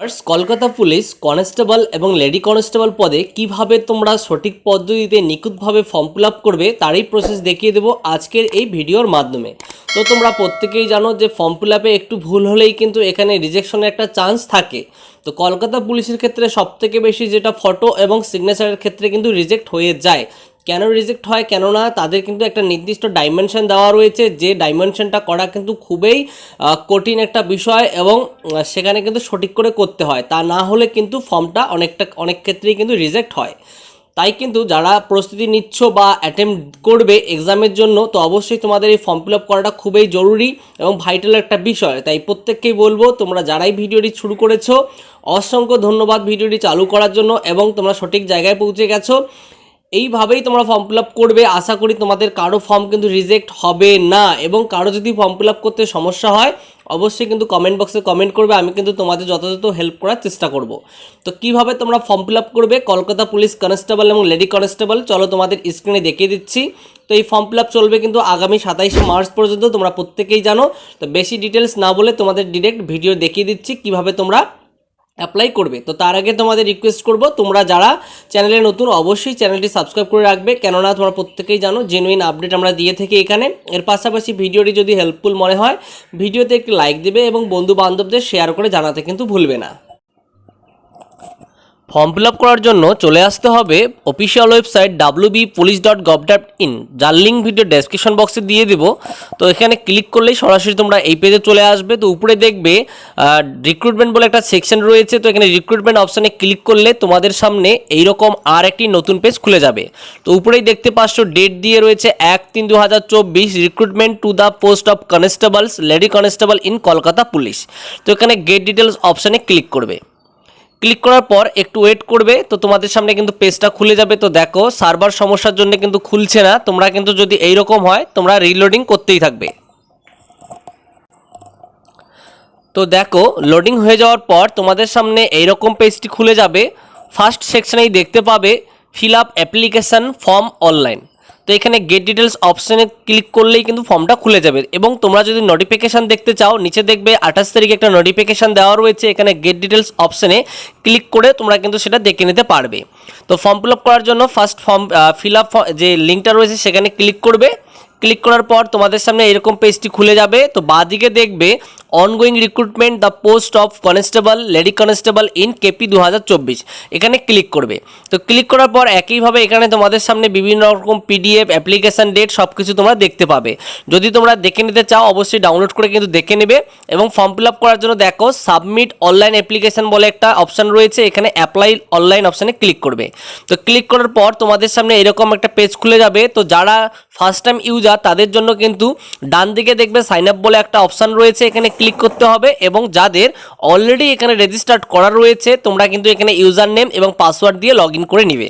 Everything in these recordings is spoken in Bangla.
কলকাতা পুলিশ কনস্টেবল এবং লেডি কনস্টেবল পদে কীভাবে তোমরা সঠিক পদ্ধতিতে নিখুঁতভাবে ফর্ম ফিল করবে তারই প্রসেস দেখিয়ে দেবো আজকের এই ভিডিওর মাধ্যমে। তো তোমরা প্রত্যেকেই জানো যে ফর্ম ফিল একটু ভুল হলেই কিন্তু এখানে রিজেকশনের একটা চান্স থাকে। তো কলকাতা পুলিশের ক্ষেত্রে সবথেকে বেশি যেটা ফটো এবং সিগনেচারের ক্ষেত্রে কিন্তু রিজেক্ট হয়ে যায়। কেন রিজেক্ট হয় কেননা তাদের কিন্তু একটা নির্দিষ্ট ডাইমেনশন দেওয়া রয়েছে। যে ডাইমেনশনটা করা কিন্তু খুবই কঠিন একটা বিষয় এবং সেখানে কিন্তু সঠিক করে করতে হয়। তা না হলে কিন্তু ফর্মটা অনেকটা, অনেক ক্ষেত্রেই কিন্তু রিজেক্ট হয়। তাই কিন্তু যারা প্রস্তুতি নিচ্ছ বা অ্যাটেম্প করবে এক্সামের জন্য, তো অবশ্যই তোমাদের এই ফর্ম ফিল আপ করাটা খুবই জরুরি এবং ভাইটাল একটা বিষয়। তাই প্রত্যেককেই বলব, তোমরা যারাই ভিডিওটি শুরু করেছ, অসংখ্য ধন্যবাদ ভিডিওটি চালু করার জন্য এবং তোমরা সঠিক জায়গায় পৌঁছে গেছো। এইভাবেই তোমরা ফর্ম ফিল আপ করবে। আশা করি তোমাদের কারও ফর্ম কিন্তু রিজেক্ট হবে না এবং কারও যদি ফর্ম ফিল আপ করতে সমস্যা হয়, অবশ্যই কিন্তু কমেন্ট বক্সে কমেন্ট করবে। আমি কিন্তু তোমাদের যথাযথ হেল্প করার চেষ্টা করব। তো কীভাবে তোমরা ফর্ম ফিল আপ করবে? কলকাতা পুলিশ কনস্টেবল এবং লেডি কনস্টেবল চলো তোমাদের স্ক্রিনে দেখিয়ে দিচ্ছি। তো এই ফর্ম ফিল আপ চলবে কিন্তু আগামী সাতাইশে মার্চ পর্যন্ত, তোমরা প্রত্যেকেই জানো। তো বেশি ডিটেলস না বলে তোমাদের ডিরেক্ট ভিডিও দেখিয়ে দিচ্ছি। কীভাবে তোমরা অ্যাপ্লাই করবে। তো তার আগে তোমাদের রিকোয়েস্ট করব, তোমরা যারা চ্যানেলে নতুন, অবশ্যই চ্যানেলটি সাবস্ক্রাইব করে রাখবে। কেননা তোমরা প্রত্যেকেই জানো জেনুইন আপডেট আমরা দিয়ে থাকি এখানে। এর পাশাপাশি ভিডিওটি যদি হেল্পফুল মনে হয়, ভিডিওতে একটি লাইক দেবে এবং বন্ধু বান্ধবদের শেয়ার করে জানাতে কিন্তু ভুলবে না। ফর্ম ফিল আপ করার জন্য চলে আসতে হবে official website W B police dot gov dot in যার লিঙ্ক ভিডিও ডেসক্রিপশন বক্সে দিয়ে দিব। তো এখানে ক্লিক করলেই সরাসরি তোমরা এই পেজে চলে আসবে। তো উপরে দেখবে রিক্রুটমেন্ট বলে একটা সেকশন রয়েছে। তো এখানে রিক্রুটমেন্ট অপশানে ক্লিক করলে তোমাদের সামনে এইরকম আর একটি নতুন পেজ খুলে যাবে। তো উপরেই দেখতে পাচ্ছ ডেট দিয়ে রয়েছে এক তিন দু হাজার চব্বিশ recruitment to the post of constables lady constable in Kolkata police তো এখানে গেট ডিটেলস অপশানে ক্লিক করবে। ক্লিক করার পর একটু ওয়েট করবে, তো তোমাদের সামনে কিন্তু পেজটা খুলে যাবে। তো দেখো সার্ভার সমস্যার জন্য কিন্তু খুলছে না। তোমরা কিন্তু যদি এই রকম হয়, তোমরা রিলোডিং করতেই থাকবে। তো দেখো লোডিং হয়ে যাওয়ার পর তোমাদের সামনে এই রকম পেজটি খুলে যাবে। ফার্স্ট সেকশনেই দেখতে পাবে fill up application form online তো এখানে গেট ডিটেলস অপশানে ক্লিক করলেই কিন্তু ফর্মটা খুলে যাবে। এবং তোমরা যদি নোটিফিকেশান দেখতে চাও, নিচে দেখবে আঠাশ তারিখে একটা নোটিফিকেশান দেওয়া রয়েছে। এখানে গেট ডিটেলস অপশানে ক্লিক করে তোমরা কিন্তু সেটা দেখে নিতে পারবে। তো ফর্ম ফিল করার জন্য ফার্স্ট ফর্ম ফিল আপ যে লিঙ্কটা রয়েছে সেখানে ক্লিক করবে। ক্লিক করার পর তোমাদের সামনে এরকম পেজটি খুলে যাবে। তো বাঁদিকে দেখবে ongoing recruitment the post of constable lady constable in KP দু হাজার চব্বিশ এখানে ক্লিক করবে। তো ক্লিক করার পর একইভাবে এখানে তোমাদের সামনে বিভিন্ন রকম পিডিএফ অ্যাপ্লিকেশান ডেট সব কিছু তোমরা দেখতে পাবে। যদি তোমরা দেখে নিতে চাও, অবশ্যই ডাউনলোড করে কিন্তু দেখে নেবে এবং ফর্ম ফিল আপ করার জন্য দেখো সাবমিট অনলাইন অ্যাপ্লিকেশান বলে একটা অপশান রয়েছে। এখানে অ্যাপ্লাই অনলাইন অপশানে ক্লিক করবে। তো ক্লিক করার পর তোমাদের সামনে এরকম একটা পেজ খুলে যাবে। তো যারা ফার্স্ট টাইম ইউজার তাদের জন্য কিন্তু ডান দিকে দেখবে সাইন আপ বলে একটা অপশান রয়েছে। এখানে ক্লিক করতে হবে এবং যাদের অলরেডি এখানে রেজিস্টার্ড করা রয়েছে, তোমরা কিন্তু এখানে ইউজার নেম এবং পাসওয়ার্ড দিয়ে লগ করে নিবে।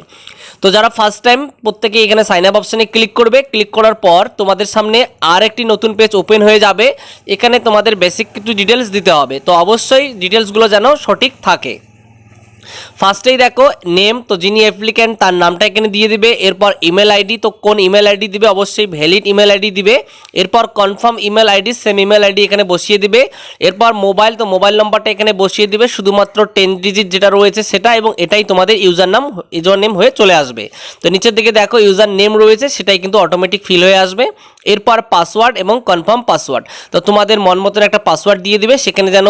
তো যারা ফার্স্ট টাইম প্রত্যেকে এখানে সাইন আপ অপশানে ক্লিক করবে ক্লিক করার পর তোমাদের সামনে আর একটি নতুন পেজ ওপেন হয়ে যাবে। এখানে তোমাদের বেসিক কিছু ডিটেলস দিতে হবে। তো অবশ্যই ডিটেলসগুলো যেন সঠিক থাকে। ফার্স্টেই দেখো নেম তো যিনি অ্যাপ্লিক্যান্ট তার নামটা এখানে দিয়ে দিবে। এরপর ইমেল আইডি তো কোন ইমেল আইডি দিবে? অবশ্যই ভ্যালিড ইমেল আইডি দিবে। এরপর confirm email ID same email ID এখানে বসিয়ে দিবে। এরপর মোবাইল তো মোবাইল নাম্বারটা এখানে বসিয়ে দিবে। শুধুমাত্র টেন ডিজিট যেটা রয়েছে সেটা এবং এটাই তোমাদের ইউজার নাম ইউজার নেম হয়ে চলে আসবে। তো নিচের দিকে দেখো ইউজার নেম রয়েছে, সেটাই কিন্তু অটোমেটিক ফিল হয়ে আসবে। এরপর পাসওয়ার্ড এবং কনফার্ম পাসওয়ার্ড তো তোমাদের মন মতন একটা পাসওয়ার্ড দিয়ে দিবে, সেখানে যেন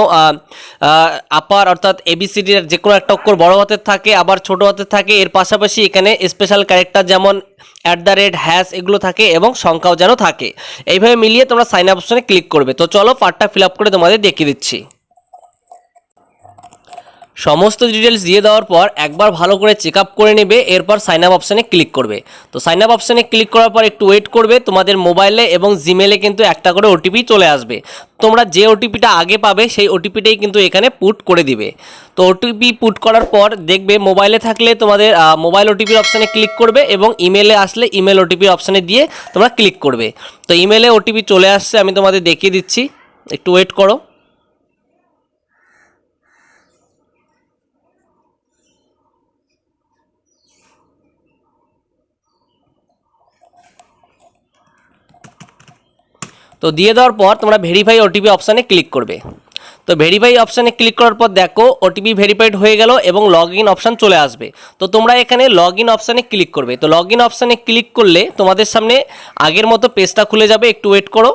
আপার অর্থাৎ এবিসিডির যে কোনো একটা অক্ষর বড় হাতের থাকে, আবার ছোট হাতের থাকে। এর পাশাপাশি এখানে স্পেশাল ক্যারেক্টার যেমন অ্যাট দ্য রেট হ্যাশ এগুলো থাকে এবং সংখ্যাও যেন থাকে। এইভাবে মিলিয়ে তোমরা সাইন আপ অপশনে ক্লিক করবে। তো চলো পার্টটা ফিল আপ করে তোমাদের দেখিয়ে দিচ্ছি। সমস্ত ডিটেলস দিয়ে দেওয়ার পর একবার ভালো করে চেক আপ করে নেবে, এরপর সাইন আপ অপশানে ক্লিক করবে। তো সাইন আপ অপশানে ক্লিক করার পর একটু ওয়েট করবে, তোমাদের মোবাইলে এবং জিমেলে কিন্তু একটা করে ওটিপি চলে আসবে। তোমরা যে ওটিপিটা আগে পাবে, সেই ওটিপিটাই কিন্তু এখানে পুট করে দিবে। তো ওটিপি পুট করার পর দেখবে মোবাইলে থাকলে তোমাদের মোবাইল ওটিপির অপশানে ক্লিক করবে এবং ইমেলে আসলে ইমেল ওটিপির অপশানে দিয়ে তোমরা ক্লিক করবে। তো ইমেলে ওটিপি চলে আসছে, আমি তোমাদের দেখিয়ে দিচ্ছি। একটু ওয়েট করো। তো দিয়ে দেওয়ার পর তোমরা ভেরিফাই ওটিপি অপশানে ক্লিক করবে। তো ভেরিফাই অপশানে ক্লিক করার পর দেখো ওটিপি ভেরিফাইড হয়ে গেল এবং লগ ইন অপশান চলে আসবে। তো তোমরা এখানে লগ ইন অপশানে ক্লিক করবে। তো লগ ইন অপশানে ক্লিক করলে তোমাদের সামনে আগের মতো পেজটা খুলে যাবে। একটু ওয়েট করো।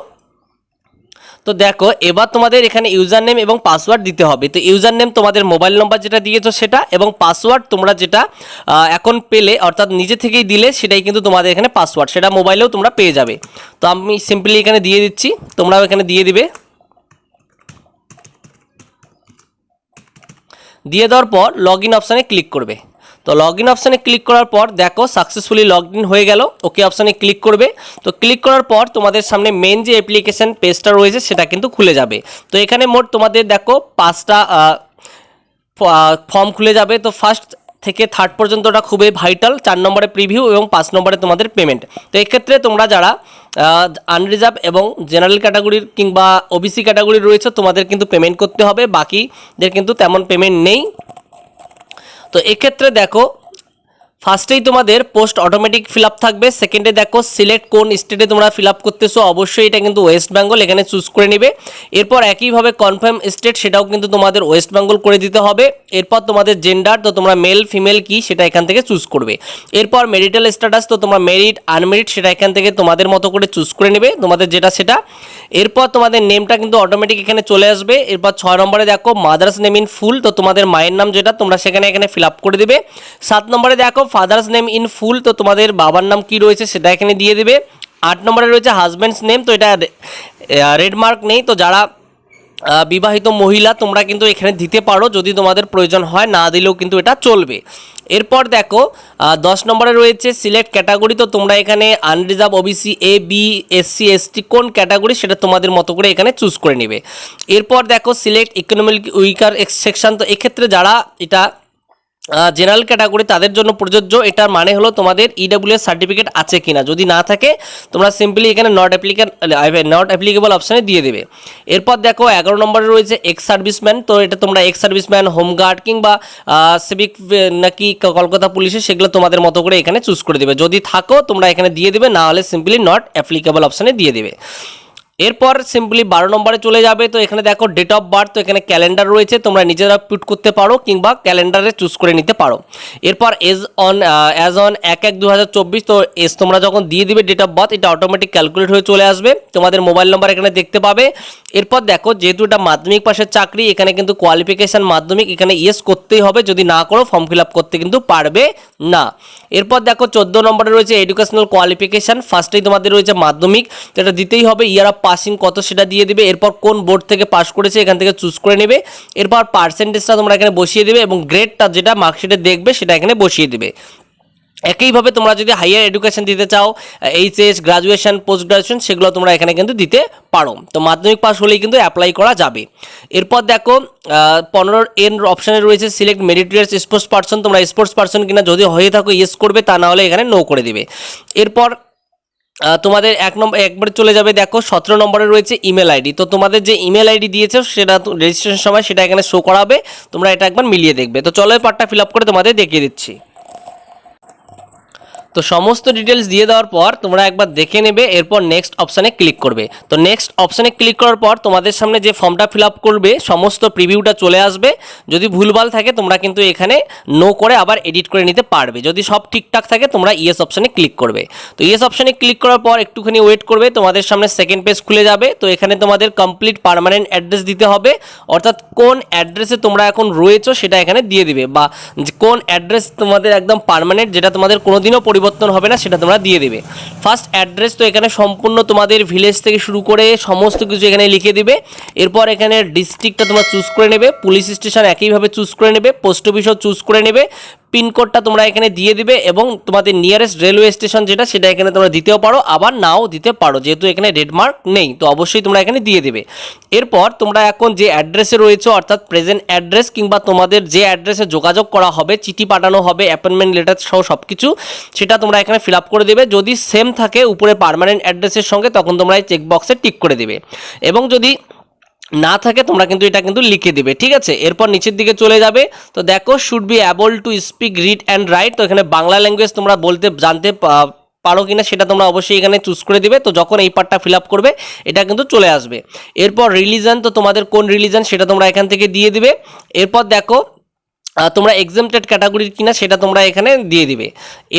তো দেখো, এবার তোমাদের এখানে ইউজার নেম এবং পাসওয়ার্ড দিতে হবে। তো ইউজার নেম তোমাদের মোবাইল নম্বর যেটা দিয়েছ সেটা এবং পাসওয়ার্ড তোমরা যেটা এখন পেলে, অর্থাৎ নিজে থেকেই দিলে, সেটাই কিন্তু তোমাদের এখানে পাসওয়ার্ড সেটা মোবাইলেও তোমরা পেয়ে যাবে। তো আমি সিম্পলি এখানে দিয়ে দিচ্ছি। তোমরাও এখানে দিয়ে দিবে। দিয়ে দেওয়ার পর লগ ইন অপশানে ক্লিক করবে। তো লগ ইন অপশানে ক্লিক করার পর দেখো সাকসেসফুলি লগ ইন হয়ে গেল। ওকে অপশানে ক্লিক করবে। তো ক্লিক করার পর তোমাদের সামনে মেন যে অ্যাপ্লিকেশন পেজটা রয়েছে সেটা কিন্তু খুলে যাবে। তো এখানে মোট তোমাদের দেখো পাঁচটা ফর্ম খুলে যাবে। তো ফার্স্ট থেকে থার্ড পর্যন্তটা খুবই ভাইটাল চার নম্বরে প্রিভিউ এবং পাঁচ নম্বরে তোমাদের পেমেন্ট তো এক্ষেত্রে তোমরা যারা আনরিজার্ভ এবং জেনারেল ক্যাটাগরির কিংবা ওবিসি ক্যাটাগরির রয়েছে, তোমাদের কিন্তু পেমেন্ট করতে হবে। বাকিদের কিন্তু তেমন পেমেন্ট নেই। তো এক্ষেত্রে দেখো ফার্স্টেই তোমাদের পোস্ট অটোমেটিক ফিল থাকবে। সেকেন্ডে দেখো সিলেক্ট কোন স্টেটে তোমরা ফিল আপ করতেছো, অবশ্যই এটা কিন্তু ওয়েস্ট বেঙ্গল এখানে চুজ করে নেবে। এরপর একইভাবে কনফার্ম স্টেট সেটাও কিন্তু তোমাদের ওয়েস্ট বেঙ্গল করে দিতে হবে। এরপর তোমাদের জেন্ডার তো তোমরা মেল ফিমেল কি, সেটা এখান থেকে চুজ করবে। এরপর মেরিটাল স্ট্যাটাস তো তোমরা মেরিট আনমেরিট সেটা এখান থেকে তোমাদের মতো করে চুজ করে নেবে, তোমাদের যেটা সেটা। এরপর তোমাদের নেমটা কিন্তু অটোমেটিক এখানে চলে আসবে। এরপর ছয় নম্বরে দেখো মাদার্স নেম ইন ফুল তো তোমাদের মায়ের নাম যেটা, তোমরা সেখানে এখানে ফিল করে দেবে। সাত নম্বরে দেখো ফাদার্স নেম ইন ফুল, তো তোমাদের বাবার নাম কি রয়েছে সেটা এখানে দিয়ে দেবে। আট নম্বরে রয়েছে হাজব্যান্ডস নেম, তো এটা রেড মার্ক নেই, তো যারা বিবাহিত মহিলা, তোমরা কিন্তু এখানে দিতে পারো, যদি তোমাদের প্রয়োজন হয়, না দিলেও কিন্তু এটা চলবে। এরপর দেখো দশ নম্বরে রয়েছে সিলেক্ট ক্যাটাগরি তো তোমরা এখানে unreserved OBC A B SC ST কোন ক্যাটাগরি সেটা তোমাদের মতো করে এখানে চুজ করে নেবে। এরপর দেখো সিলেক্ট ইকোনমিক উইকার সেকশন তো এক্ষেত্রে যারা এটা জেনারেল ক্যাটাগরি তাদের জন্য প্রযোজ্য। এটার মানে হলো তোমাদের ইডাব্লিউএস সার্টিফিকেট আছে কিনা। যদি না থাকে, তোমরা সিম্পলি এখানে নট অ্যাপ্লিকেন নট অ্যাপ্লিকেবল অপশানে দিয়ে দেবে। এরপর দেখো, এগারো নম্বরে রয়েছে এক্স সার্ভিসম্যান তো এটা তোমরা এক্স সার্ভিসম্যান হোমগার্ড কিংবা সিভিক নাকি কলকাতা পুলিশে সেগুলো তোমাদের মতো করে এখানে চুজ করে দেবে। যদি থাকো, তোমরা এখানে দিয়ে দেবে, না হলে সিম্পলি নট অ্যাপ্লিকেবল অপশানে দিয়ে দেবে। এরপর সিম্পলি বারো নম্বরে চলে যাবে। তো এখানে দেখো ডেট অফ বার্থ তো এখানে ক্যালেন্ডার রয়েছে। তোমরা নিজেরা পুট করতে পারো কিংবা ক্যালেন্ডারে চুজ করে নিতে পারো। এরপর এজ অন অ্যাজ অন এক এক দু তো এস তোমরা যখন দিয়ে দিবে ডেট অফ বার্থ এটা অটোমেটিক ক্যালকুলেট হয়ে চলে আসবে। তোমাদের মোবাইল নাম্বার এখানে দেখতে পাবে। এরপর দেখো যেহেতু এটা মাধ্যমিক পাশের চাকরি, এখানে কিন্তু কোয়ালিফিকেশান মাধ্যমিক, এখানে ইয়েস করতেই হবে। যদি না করো ফর্ম ফিল করতে কিন্তু পারবে না। এরপর দেখো চোদ্দ নম্বরে রয়েছে এডুকেশনাল কোয়ালিফিকেশান ফার্স্টেই তোমাদের রয়েছে মাধ্যমিক। তো এটা দিতেই হবে। ইয়ার অফ পাসিং কত সেটা দিয়ে দিবে, এরপর কোন বোর্ড থেকে পাস করেছে এখান থেকে চুজ করে নেবে, এরপর পার্সেন্টেজটা তোমরা এখানে বসিয়ে দেবে এবং গ্রেডটা যেটা মার্কশিটে দেখবে সেটা এখানে বসিয়ে দেবে। একইভাবে তোমরা যদি হাইয়ার এডুকেশন দিতে চাও, এইচএস, গ্রাজুয়েশন পোস্ট গ্রাজুয়েশন সেগুলো তোমরা এখানে কিন্তু দিতে পারো। তো মাধ্যমিক পাস হলেই কিন্তু অ্যাপ্লাই করা যাবে। এরপর দেখো পনেরো এন অপশানে রয়েছে সিলেক্ট মেরিটোরিয়াস স্পোর্টস পার্সন তোমরা স্পোর্টস পার্সন কিনা যদি হয়ে থাকো ইয়েস করবে, তা না হলে এখানে নো করে দিবে। এরপর তোমাদের এক নম্বর, একবারে চলে যাবে, দেখো, সতেরো নম্বরে রয়েছে ইমেল আইডি তো তোমাদের যে ইমেল আইডি দিয়েছ, সেটা রেজিস্ট্রেশন সময় সেটা এখানে শো করাবে, তোমরা এটা একবার মিলিয়ে দেখবে। তো চলো পার্টটা ফিল আপ করে তোমাদের দেখিয়ে দিচ্ছি। তো সমস্ত ডিটেলস দিয়ে দেওয়ার পর তোমরা একবার দেখে নেবে, এরপর নেক্সট অপশানে ক্লিক করবে। তো নেক্সট অপশানে ক্লিক করার পর তোমাদের সামনে যে ফর্মটা ফিল আপ করবে, সমস্ত প্রিভিউটা চলে আসবে। যদি ভুলভাল থাকে, তোমরা কিন্তু এখানে নো করে আবার এডিট করে নিতে পারবে। যদি সব ঠিকঠাক থাকে, তোমরা ইয়েস অপশানে ক্লিক করবে। তো ইয়েস অপশানে ক্লিক করার পর একটুখানি ওয়েট করবে, তোমাদের সামনে সেকেন্ড পেজ খুলে যাবে। তো এখানে তোমাদের কমপ্লিট পারমানেন্ট অ্যাড্রেস দিতে হবে। অর্থাৎ কোন অ্যাড্রেসে তোমরা এখন রয়েছো, সেটা এখানে দিয়ে দিবে। বা কোন অ্যাড্রেস তোমাদের একদম পার্মানেন্ট যেটা তোমাদের কোনোদিনও পরিবর্তন হবে না, সেটা তোমরা দিয়ে দেবে। ফার্স্ট অ্যাড্রেস তো এখানে সম্পূর্ণ তোমাদের ভিলেজ থেকে শুরু করে সমস্ত কিছু এখানে লিখে দেবে। এরপর এখানে ডিস্ট্রিক্টটা তোমরা চুজ করে নেবে পুলিশ স্টেশন একইভাবে চুজ করে নেবে পোস্ট অফিসও চুজ করে নেবে। পিনকোডটা তোমরা এখানে দিয়ে দিবে এবং তোমাদের নিয়ারেস্ট রেলওয়ে স্টেশন যেটা, সেটা এখানে তোমরা দিতেও পারো, আবার নাও দিতে পারো, যেহেতু এখানে রেড মার্ক নেই, তো অবশ্যই তোমরা এখানে দিয়ে দেবে। এরপর তোমরা এখন যে অ্যাড্রেসে রয়েছে, অর্থাৎ প্রেজেন্ট অ্যাড্রেস কিংবা তোমাদের যে অ্যাড্রেসে যোগাযোগ করা হবে, চিঠি পাঠানো হবে অ্যাপয়েন্টমেন্ট লেটার সহ সব কিছু সেটা তোমরা এখানে ফিল আপ করে দেবে। যদি সেম থাকে উপরে পার্মানেন্ট অ্যাড্রেসের সঙ্গে, তখন তোমরা এই চেকবক্সে টিক করে দেবে। এবং যদি না থাকে, তোমরা কিন্তু এটা কিন্তু লিখে দিবে, ঠিক আছে? এরপর নিচের দিকে চলে যাবে। তো দেখো should be able to speak read and write তো এখানে বাংলা ল্যাঙ্গুয়েজ তোমরা বলতে, জানতে পারো কিনা সেটা তোমরা অবশ্যই এখানে চুজ করে দিবে। তো যখন এই পার্টটা ফিল করবে, এটা কিন্তু চলে আসবে। এরপর রিলিজন তো তোমাদের কোন রিলিজন সেটা তোমরা এখান থেকে দিয়ে দিবে। এরপর দেখো তোমরা এক্সামটেড ক্যাটাগরির কিনা সেটা তোমরা এখানে দিয়ে দিবে।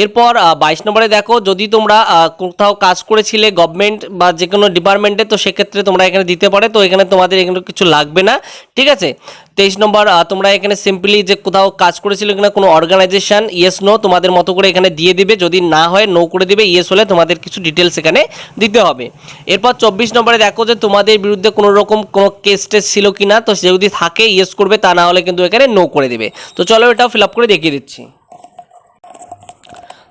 এরপর বাইশ নম্বরে দেখো, যদি তোমরা কোথাও কাজ করেছিলে গভর্নমেন্ট বা যে কোনো ডিপার্টমেন্টে তো সেক্ষেত্রে তোমরা এখানে দিতে পারে। তো এখানে তোমাদের এখানে কিছু লাগবে না, ঠিক আছে? তেইশ নম্বর তোমরা এখানে সিম্পলি যে কোথাও কাজ করেছিলে কিনা কোনো অর্গানাইজেশন ইয়েস নো তোমাদের মতো করে এখানে দিয়ে দিবে। যদি না হয় নো করে দিবে। ইয়েস হলে তোমাদের কিছু ডিটেলস এখানে দিতে হবে। এরপর চব্বিশ নম্বরে দেখো যে তোমাদের বিরুদ্ধে কোনো রকম কোনো কেস টেস ছিল কিনা। তো যদি থাকে ইয়েস করবে, তা না হলে কিন্তু এখানে নো করে দেবে। তো চলো এটাও ফিল আপ করে দেখিয়ে দিচ্ছি।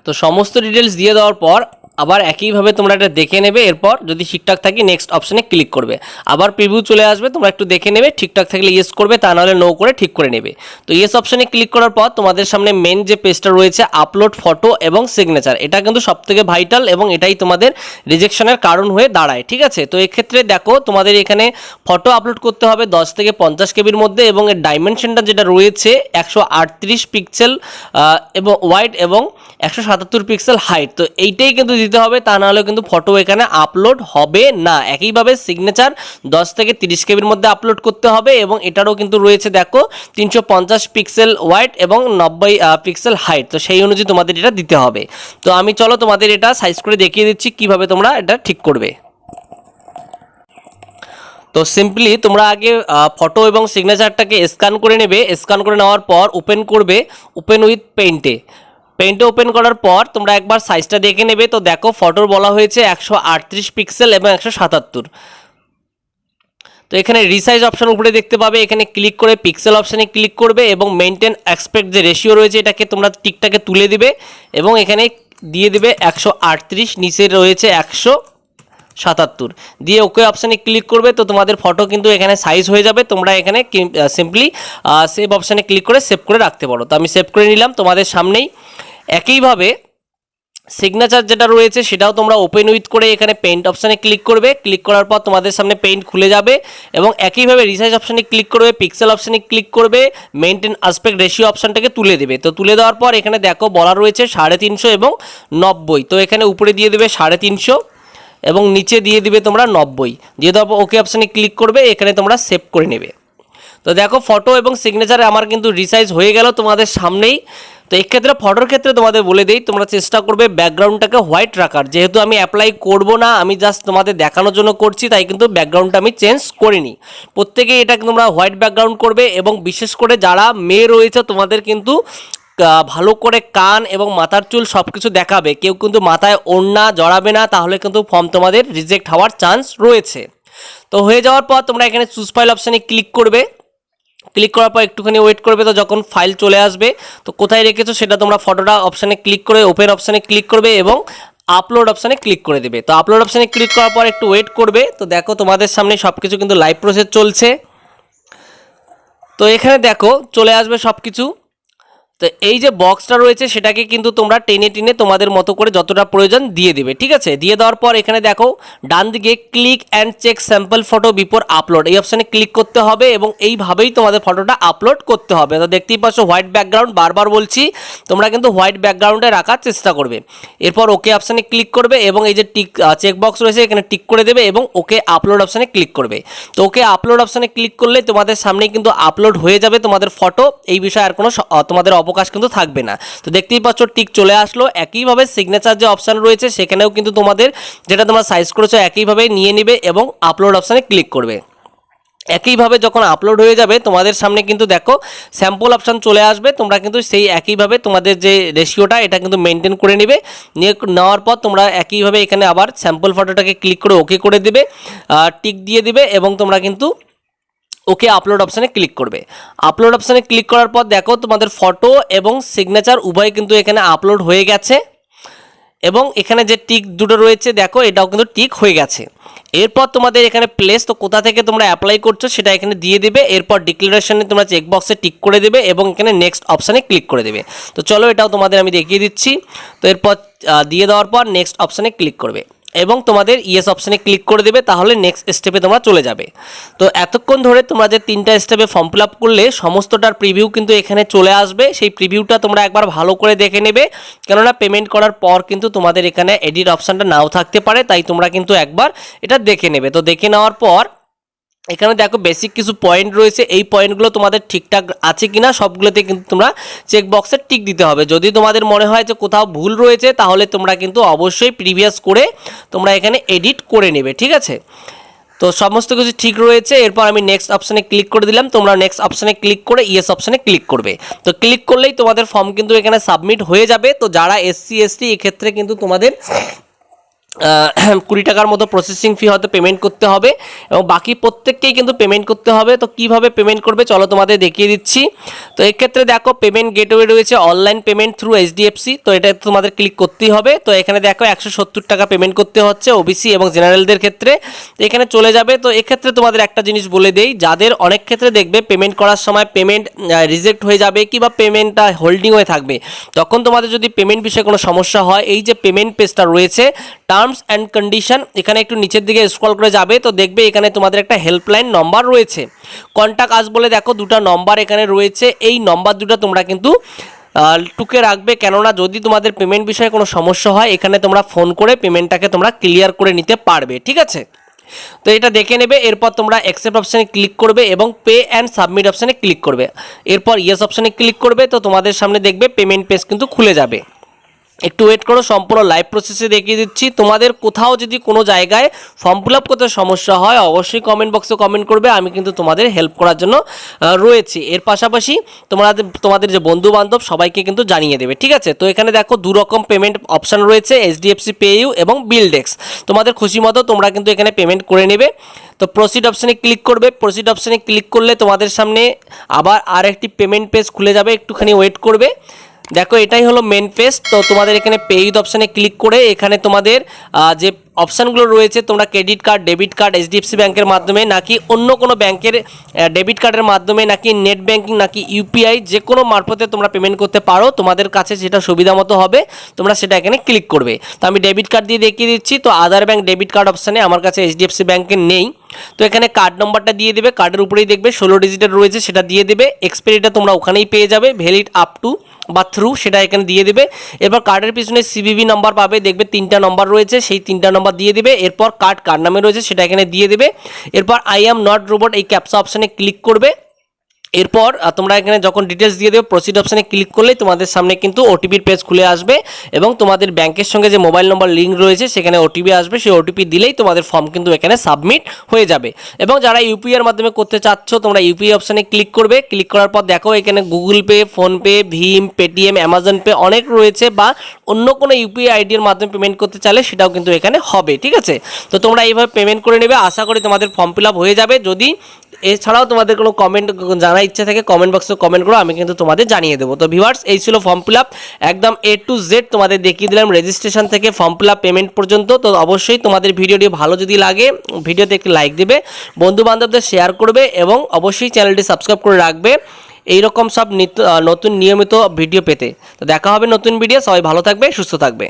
তো সমস্ত ডিটেলস দিয়ে দেওয়ার পর আবার একইভাবে তোমরা এটা দেখে নেবে, এরপর যদি ঠিকঠাক থাকে নেক্সট অপশানে ক্লিক করবে। আবার প্রিভিউ চলে আসবে, তোমরা একটু দেখে নেবে, ঠিকঠাক থাকলে ইয়েস করবে, তা নাহলে নো করে ঠিক করে নেবে। তো ইয়েস অপশানে ক্লিক করার পর তোমাদের সামনে মেন যে পেজটা রয়েছে আপলোড ফটো এবং সিগনেচার এটা কিন্তু সবথেকে ভাইটাল এবং এটাই তোমাদের রিজেকশনের কারণ হয়ে দাঁড়ায়, ঠিক আছে? তো এক্ষেত্রে দেখো, তোমাদের এখানে ফটো আপলোড করতে হবে দশ থেকে পঞ্চাশ কেবির মধ্যে এবং এর ডাইমেনশনটা যেটা রয়েছে, একশো আটত্রিশ পিক্সেল এবং ওয়াইড এবং একশো সাতাত্তর পিক্সেল হাইট তো এইটাই কিন্তু দিতে হবে, তা নাহলে কিন্তু ফটো এখানে আপলোড হবে না। একইভাবে সিগনেচার দশ থেকে তিরিশ কেবির মধ্যে আপলোড করতে হবে এবং এটারও কিন্তু রয়েছে দেখো, তিনশো পঞ্চাশ পিক্সেল ওয়াইড এবং নব্বই পিক্সেল হাইট তো সেই অনুযায়ী তোমাদের এটা দিতে হবে। তো আমি চলো তোমাদের এটা সাইজ করে দেখিয়ে দিচ্ছি, কীভাবে তোমরা এটা ঠিক করবে। তো সিম্পলি তোমরা আগে ফটো এবং সিগনেচারটাকে স্ক্যান করে নেবে। স্ক্যান করে নেওয়ার পর ওপেন করবে ওপেন উইথ পেইন্টে পেইন্টে ওপেন করার পর তোমরা একবার সাইজটা দেখে নেবে। তো দেখো ফটোর বলা হয়েছে একশো আটত্রিশ পিক্সেল এবং একশো সাতাত্তর। তো এখানে রিসাইজ অপশন উপরে দেখতে পাবে। এখানে ক্লিক করে পিক্সেল অপশানে ক্লিক করবে এবং মেনটেন এক্সপেক্ট যে রেশিও রয়েছে এটাকে তোমরা টিকটাকে তুলে দিবে এবং এখানে দিয়ে দেবে একশো আটত্রিশ, নিচে রয়েছে একশো সাতাত্তর। দিয়ে ওকে অপশানে ক্লিক করবে। তো তোমাদের ফটো কিন্তু এখানে সাইজ হয়ে যাবে। তোমরা এখানে সিম্পলি সেভ অপশানে ক্লিক করে সেভ করে রাখতে পারো। তো আমি সেভ করে নিলাম। তোমাদের সামনেই একইভাবে সিগনেচার যেটা রয়েছে সেটাও তোমরা ওপেন উইথ করে এখানে পেইন্ট অপশানে ক্লিক করবে। ক্লিক করার পর তোমাদের সামনে পেইন্ট খুলে যাবে এবং একইভাবে রিসাইজ অপশানে ক্লিক করবে পিক্সেল অপশানে ক্লিক করবে মেনটেন আসপেক্ট রেশিও অপশানটাকে তুলে দেবে। তো তুলে দেওয়ার পর এখানে দেখো বলা রয়েছে সাড়ে তিনশো এবং নব্বই। তো এখানে উপরে দিয়ে দেবে সাড়ে তিনশো এবং নিচে দিয়ে দিবে তোমরা নব্বই। দিয়ে দেওয়ার ওকে অপশানে ক্লিক করবে, এখানে তোমরা সেভ করে নেবে। তো দেখো ফটো এবং সিগনেচারে আমার কিন্তু রিসাইজ হয়ে গেল তোমাদের সামনেই। তো এক্ষেত্রে ফটোর ক্ষেত্রে তোমাদের বলে দিই, তোমরা চেষ্টা করবে ব্যাকগ্রাউন্ডটাকে হোয়াইট রাখার। যেহেতু আমি অ্যাপ্লাই করব না, আমি জাস্ট তোমাদের দেখানোর জন্য করছি, তাই কিন্তু ব্যাকগ্রাউন্ডটা আমি চেঞ্জ করিনি। প্রত্যেকেই এটাকে তোমরা হোয়াইট ব্যাকগ্রাউন্ড করবে এবং বিশেষ করে যারা মেয়ে রয়েছে, তোমাদের কিন্তু ভালো করে কান এবং মাথার চুল সব কিছু দেখাবে। কেউ কিন্তু মাথায় ওড়না জড়াবে না, তাহলে কিন্তু ফর্ম তোমাদের রিজেক্ট হওয়ার চান্স রয়েছে। তো হয়ে যাওয়ার পর তোমরা এখানে চুজ ফাইল অপশানে ক্লিক করবে। ক্লিক করার পর একটুখানি ওয়েট করবে তো যখন ফাইল চলে আসবে, তো কোথায় রেখেছো সেটা তোমরা ফটোটা অপশানে ক্লিক করে ওপেন অপশানে ক্লিক করবে এবং আপলোড অপশানে ক্লিক করে দেবে। তো আপলোড অপশানে ক্লিক করার পর একটু ওয়েট করবে, তো দেখো তোমাদের সামনে সব কিছু কিন্তু লাইভ প্রসেস চলছে। তো এখানে দেখো চলে আসবে সব কিছু তো এই যে বক্সটা রয়েছে, সেটাকে কিন্তু তোমরা টেনে টেনে তোমাদের মতো করে যতটা প্রয়োজন দিয়ে দেবে, ঠিক আছে? দিয়ে দেওয়ার পর এখানে দেখো, ডান দিকে click and check sample photo before upload এই অপশানে ক্লিক করতে হবে এবং এইভাবেই তোমাদের ফটোটা আপলোড করতে হবে। তো দেখতেই পাচ্ছ হোয়াইট ব্যাকগ্রাউন্ড বারবার বলছি, তোমরা কিন্তু হোয়াইট ব্যাকগ্রাউন্ডে রাখার চেষ্টা করবে। এরপর ওকে অপশানে ক্লিক করবে এবং এই যে টিক চেক বক্স রয়েছে, এখানে টিক করে দেবে এবং ওকে আপলোড অপশানে ক্লিক করবে। তো ওকে আপলোড অপশানে ক্লিক করলে তোমাদের সামনে কিন্তু আপলোড হয়ে যাবে তোমাদের ফটো এই বিষয়ে আর কোনো তোমাদের অবকাশ কিন্তু থাকবে না। তো দেখতেই পাচ্ছ টিক চলে আসলো। একইভাবে সিগনেচার যে অপশান রয়েছে, সেখানেও কিন্তু তোমাদের যেটা তোমরা সাইজ করেছ, একইভাবে নিয়ে নিবে এবং আপলোড অপশানে ক্লিক করবে। একইভাবে যখন আপলোড হয়ে যাবে, তোমাদের সামনে কিন্তু দেখো স্যাম্পল অপশান চলে আসবে। তোমরা কিন্তু সেই একইভাবে তোমাদের যে রেশিওটা এটা কিন্তু মেনটেন করে নেবে। নিয়ে নেওয়ার পর তোমরা একইভাবে এখানে আবার স্যাম্পল ফটোটাকে ক্লিক করে ওকে করে দিবে। টিক দিয়ে দিবে এবং তোমরা কিন্তু ওকে আপলোড অপশানে ক্লিক করবে। আপলোড অপশানে ক্লিক করার পর দেখো তোমাদের ফটো এবং সিগনেচার উভয় কিন্তু এখানে আপলোড হয়ে গেছে। এবং এখানে যে টিক দুটো রয়েছে, দেখো এটাও কিন্তু টিক হয়ে গেছে। এরপর তোমাদের এখানে প্লেস তো কোথা থেকে তোমরা অ্যাপ্লাই করছ সেটা এখানে দিয়ে দিবে। এরপর ডিক্লারেশনে তোমরা চেকবক্সে টিক করে দেবে এবং এখানে নেক্সট অপশানে ক্লিক করে দেবে। তো চলো এটাও তোমাদের আমি দেখিয়ে দিচ্ছি। তো এরপর দিয়ে দেওয়ার পর নেক্সট অপশানে ক্লিক করবে। এবং তোমাদের ইয়েস অপশানে ক্লিক করে দেবে, তাহলে নেক্সট স্টেপে তোমরা চলে যাবে। তো এতক্ষণ ধরে তোমরা যে তিনটা স্টেপে ফর্ম ফিল আপ করলে, সমস্তটার প্রিভিউ কিন্তু এখানে চলে আসবে। সেই প্রিভিউটা তোমরা একবার ভালো করে দেখে নেবে। কেননা পেমেন্ট করার পর কিন্তু তোমাদের এখানে এডিট অপশানটা নাও থাকতে পারে, তাই তোমরা কিন্তু একবার এটা দেখে নেবে। তো দেখে নেওয়ার পর এখানে দেখো বেসিক কিছু পয়েন্ট রয়েছে। এই পয়েন্টগুলো তোমাদের ঠিকঠাক আছে কিনা সবগুলোতে কিন্তু তোমরা চেক বক্সে টিক দিতে হবে। যদি তোমাদের মনে হয় যে কোথাও ভুল রয়েছে, তাহলে তোমরা কিন্তু অবশ্যই প্রিভিয়াস করে তোমরা এখানে এডিট করে নেবে, ঠিক আছে? তো সমস্ত কিছু ঠিক রয়েছে। এরপর আমি নেক্সট অপশানে ক্লিক করে দিলাম। তোমরা নেক্সট অপশানে ক্লিক করে ইয়েস অপশানে ক্লিক করবে। তো ক্লিক করলেই তোমাদের ফর্ম কিন্তু এখানে সাবমিট হয়ে যাবে। তো যারা এসসি এসটি এক্ষেত্রে কিন্তু তোমাদের কুড়ি টাকার মতো প্রসেসিং ফি হয়তো পেমেন্ট করতে হবে এবং বাকি প্রত্যেককেই কিন্তু পেমেন্ট করতে হবে। তো কীভাবে পেমেন্ট করবে চলো তোমাদের দেখিয়ে দিচ্ছি। তো এক্ষেত্রে দেখো পেমেন্ট গেটওয়ে রয়েছে অনলাইন পেমেন্ট থ্রু এইচডিএফসি তো এটা তোমাদের ক্লিক করতেই হবে। তো এখানে দেখো একশো সত্তর টাকা পেমেন্ট করতে হচ্ছে ওবিসি এবং জেনারেলদের ক্ষেত্রে। এখানে চলে যাবে। তো এক্ষেত্রে তোমাদের একটা জিনিস বলে দেই, যাদের অনেক ক্ষেত্রে দেখবে পেমেন্ট করার সময় পেমেন্ট রিজেক্ট হয়ে যাবে কিংবা পেমেন্টটা হোল্ডিং হয়ে থাকবে। তখন তোমাদের যদি পেমেন্ট বিষয়ে কোনো সমস্যা হয়, এই যে পেমেন্ট পেজটা রয়েছে টার্মস অ্যান্ড কন্ডিশন এখানে একটু নিচের দিকে স্ক্রল করে যাবে, তো দেখবে এখানে তোমাদের একটা হেল্পলাইন নম্বর রয়েছে। কন্ট্যাক্ট আস বলে দেখো দুটো নম্বর এখানে রয়েছে, এই নম্বর দুটো তোমরা কিন্তু টুকে রাখবে। কেননা যদি তোমাদের পেমেন্ট বিষয়ে কোনো সমস্যা হয়, এখানে তোমরা ফোন করে পেমেন্টটাকে তোমরা ক্লিয়ার করে নিতে পারবে, ঠিক আছে? তো এটা দেখে নেবে, এরপর তোমরা অ্যাকসেপ্ট অপশানে ক্লিক করবে এবং পে অ্যান্ড সাবমিট অপশানে ক্লিক করবে। এরপর ইয়েস অপশানে ক্লিক করবে, তো তোমাদের সামনে দেখবে পেমেন্ট পেজ কিন্তু খুলে যাবে। একটু ওয়েট করো, সম্পূর্ণ লাইভ প্রসেসে দেখিয়ে দিচ্ছি। তোমাদের কোথাও যদি কোনো জায়গায় ফর্ম ফিল আপ করতে সমস্যা হয়, অবশ্যই কমেন্ট বক্সে কমেন্ট করবে, আমি কিন্তু তোমাদের হেল্প করার জন্য রয়েছি। এর পাশাপাশি তোমাদের তোমাদের যে বন্ধু বান্ধব সবাইকে কিন্তু জানিয়ে দেবে, ঠিক আছে? তো এখানে দেখো, দু রকম পেমেন্ট অপশান রয়েছে এইচডিএফসি পেইউ এবং বিলডেক্স তোমাদের খুশি মতো তোমরা কিন্তু এখানে পেমেন্ট করে নেবে। তো প্রসিড অপশানে ক্লিক করবে। প্রসিড অপশানে ক্লিক করলে তোমাদের সামনে আবার আর একটি পেমেন্ট পেজ খুলে যাবে, একটুখানি ওয়েট করবে। দেখো, এটাই হলো মেন পেজ তো তোমাদের এখানে পেইড অপশানে ক্লিক করে এখানে তোমাদের যে অপশানগুলো রয়েছে, তোমরা credit card debit card HDFC ব্যাংকের মাধ্যমে, নাকি অন্য কোনো ব্যাংকের ডেবিট কার্ডের মাধ্যমে, নাকি নেট ব্যাংকিং নাকি ইউপিআই যে কোনো মারফতে তোমরা পেমেন্ট করতে পারো, তোমাদের কাছে যেটা সুবিধা মতো হবে, তোমরা সেটা এখানে ক্লিক করবে। তো আমি ডেবিট কার্ড দিয়ে দেখিয়ে দিচ্ছি। তো আদার ব্যাংক ডেবিট কার্ড অপশানে আমার কাছে এইচডিএফসি ব্যাংকের নেই। তো এখানে কার্ড নম্বরটা দিয়ে দেবে। কার্ডের উপরেই দেখবে ষোলো ডিজিটের রয়েছে, সেটা দিয়ে দেবে। এক্সপায়ারিটা তোমরা ওখানেই পেয়ে যাবে ভ্যালিড আপ টু বা থ্রু সেটা এখানে দিয়ে দেবে। এরপর কার্ডের পিছনে সিবিবি নাম্বার পাবে, দেখবে তিনটা নম্বর রয়েছে, সেই তিনটা নম্বর দিয়ে দেবে। এরপর কার্ড কার নামে রয়েছে, সেটা এখানে দিয়ে দেবে। এরপর আই অ্যাম নট রোবট এই ক্যাপসা অপশানে ক্লিক করবে। এরপর তোমরা এখানে যখন ডিটেলস দিয়ে দেবে প্রসিড অপশানে ক্লিক করলে তোমাদের সামনে কিন্তু ওটিপির পেজ খুলে আসবে এবং তোমাদের ব্যাংকের সঙ্গে যে মোবাইল নম্বর লিঙ্ক রয়েছে, সেখানে ওটিপি আসবে। সেই ওটিপি দিলেই তোমাদের ফর্ম কিন্তু এখানে সাবমিট হয়ে যাবে। এবং যারা ইউপিআই এর মাধ্যমে করতে চাচ্ছ, তোমরা ইউপিআই অপশানে ক্লিক করবে। ক্লিক করার পর দেখো, এখানে গুগল পে ফোনপে ভীম পেটিএম অ্যামাজন পে অনেক রয়েছে বা অন্য কোনো ইউপিআই আইডির মাধ্যমে পেমেন্ট করতে চাইলে সেটাও কিন্তু এখানে হবে, ঠিক আছে? তো তোমরা এইভাবে পেমেন্ট করে নেবে। আশা করি তোমাদের ফর্ম ফিল হয়ে যাবে। যদি এছাড়াও তোমাদের কোনো কমেন্ট জানার ইচ্ছা থাকে কমেন্ট বক্সে কমেন্ট করো, আমি কিন্তু তোমাদের জানিয়ে দেবো। তো ভিউয়ার্স এই ছিল ফর্ম ফিল একদম এ টু জেড তোমাদের দেখিয়ে দিলাম রেজিস্ট্রেশন থেকে ফর্ম ফিল পেমেন্ট পর্যন্ত। তো অবশ্যই তোমাদের ভিডিওটি ভালো যদি লাগে, ভিডিওতে একটি লাইক দেবে বন্ধু বান্ধবদের শেয়ার করবে এবং অবশ্যই চ্যানেলটি সাবস্ক্রাইব করে রাখবে। এইরকম সব নতুন নিয়মিত ভিডিও পেতে। তো দেখা হবে নতুন ভিডিও সবাই ভালো থাকবে, সুস্থ থাকবে।